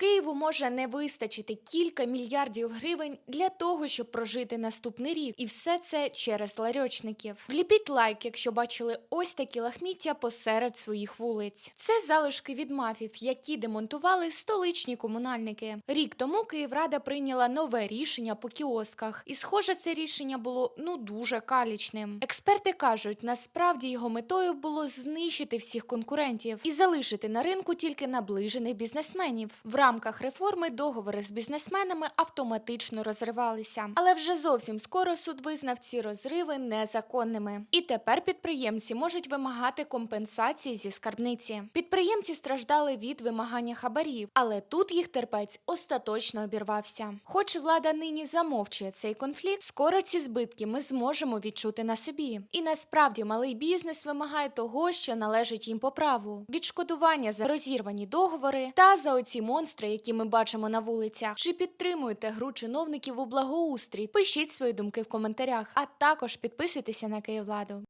Києву може не вистачити кілька мільярдів гривень для того, щоб прожити наступний рік, і все це через ларьочників. Вліпіть лайк, якщо бачили ось такі лахміття посеред своїх вулиць. Це залишки від мафів, які демонтували столичні комунальники. Рік тому Київрада прийняла нове рішення по кіосках, і схоже, це рішення було ну дуже калічним. Експерти кажуть, насправді його метою було знищити всіх конкурентів і залишити на ринку тільки наближених бізнесменів. В рамках реформи договори з бізнесменами автоматично розривалися, але вже зовсім скоро суд визнав ці розриви незаконними. І тепер підприємці можуть вимагати компенсації зі скарбниці. Підприємці страждали від вимагання хабарів, але тут їх терпець остаточно обірвався. Хоч влада нині замовчує цей конфлікт, скоро ці збитки ми зможемо відчути на собі. І насправді малий бізнес вимагає того, що належить їм по праву: відшкодування за розірвані договори та за оці монстри, які ми бачимо на вулицях. Чи підтримуєте гру чиновників у благоустрій? Пишіть свої думки в коментарях, а також підписуйтеся на Київладу.